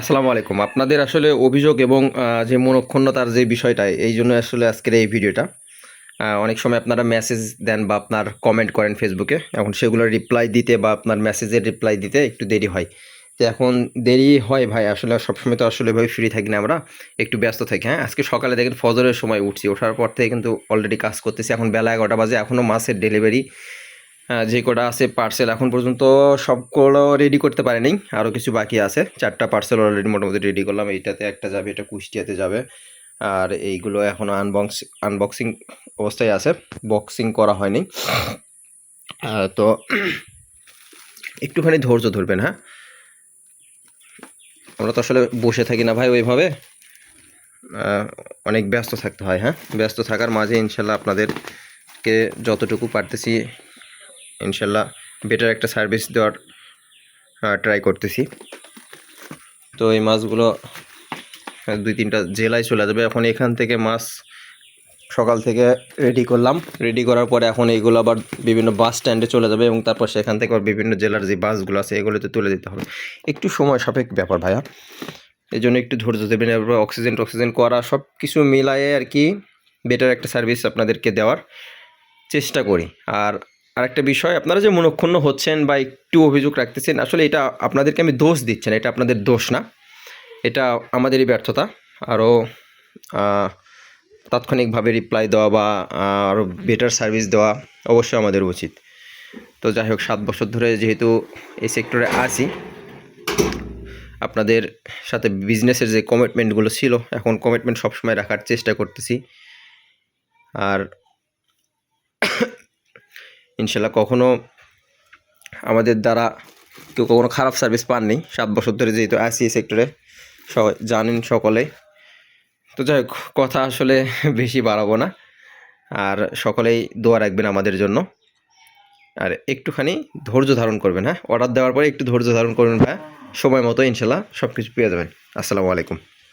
আসসালামু আলাইকুম। আপনাদের আসলে অভিযোগ এবং যে মনক্ষুণ্ণতার যে বিষয়টা, এই জন্য আসলে আজকের এই ভিডিওটা। অনেক সময় আপনারা মেসেজ দেন বা আপনার কমেন্ট করেন ফেসবুকে এখন সেগুলোর রিপ্লাই দিতে বা আপনার মেসেজের রিপ্লাই দিতে একটু দেরি হয়। তো এখন দেরি হয় ভাই, আসলে সবসময় তো আসলে ভাবে ফ্রি থাকি না আমরা। একটু ব্যস্ত থাকি হ্যাঁ? আজকে সকালে দেখেন ফজরের সময় উঠছি। ওঠার পর থেকে কিন্তু অলরেডি কাজ করতেছি। এখন বেলা এগারোটা বাজে এখনও মাছের ডেলিভারি যে কটা আছে পার্সেল এখন পর্যন্ত সবগুলো রেডি করতে পারিনি। আরও কিছু বাকি আছে। চারটা পার্সেল অলরেডি মোটামুটি রেডি করলাম। এইটাতে একটা যাবে, এটা কুষ্টিয়াতে যাবে। আর এইগুলো এখনও আনবক্স আনবক্সিং অবস্থায় আছে। বক্সিং করা হয়নি। তো একটুখানি ধৈর্য ধরবেন হ্যাঁ? আমরা তো আসলে বসে থাকি না ভাই ওইভাবে। অনেক ব্যস্ত থাকতে হয় হ্যাঁ? ব্যস্ত থাকার মাঝে ইনশাল্লাহ আপনাদেরকে যতটুকু পারতেছি ইনশাল্লাহ বেটার একটা সার্ভিস দেওয়ার ট্রাই করতেছি। তো এই মাছগুলো দুই তিনটা জেলায় চলে যাবে। এখন এখান থেকে মাছ সকাল থেকে রেডি করলাম। রেডি করার পরে এখন এইগুলো আবার বিভিন্ন বাস স্ট্যান্ডে চলে যাবে এবং তারপর সেখান থেকে আবার বিভিন্ন জেলার যে বাসগুলো আছে, এগুলোতে তুলে দিতে হবে। একটু সময় সাপেক্ষ ব্যাপার ভাইয়া। এই জন্য একটু ধৈর্য দেবেন এবার অক্সিজেন টক্সিজেন করা সব কিছু মিলায়ে আর কি বেটার একটা সার্ভিস আপনাদেরকে দেওয়ার চেষ্টা করি। আর আরেকটা বিষয়, আপনারা যে মনক্ষুণ্ণ হচ্ছেন বা একটু অভিযোগ রাখতেছেন, আসলে এটা আপনাদেরকে আমি দোষ দিচ্ছি না, এটা আপনাদের দোষ না। এটা আমাদেরই ব্যর্থতা। আরও তাৎক্ষণিকভাবে রিপ্লাই দেওয়া বা আরও বেটার সার্ভিস দেওয়া অবশ্যই আমাদের উচিত। তো যাই হোক, সাত বছর ধরে যেহেতু এই সেক্টরে আছি, আপনাদের সাথে বিজনেসের যে কমিটমেন্টগুলো ছিল, এখন কমিটমেন্ট সবসময় রাখার চেষ্টা করতেছি। আর ইনশাল্লাহ কখনো আমাদের দ্বারা কেউ কখনো খারাপ সার্ভিস পাননি। সাত বছর ধরে যেহেতু আছি এই সেক্টরে জানেন সকলে। তো যাই কথা আসলে বেশি বাড়াবো না। আর সকলেই দোয়া রাখবেন আমাদের জন্য। আর একটুখানি ধৈর্য ধারণ করবেন হ্যাঁ? অর্ডার দেওয়ার পরে একটু ধৈর্য ধারণ করবেন ভাই সময় মতো ইনশাল্লাহ সব কিছু পেয়ে যাবেন। আসসালামু আলাইকুম।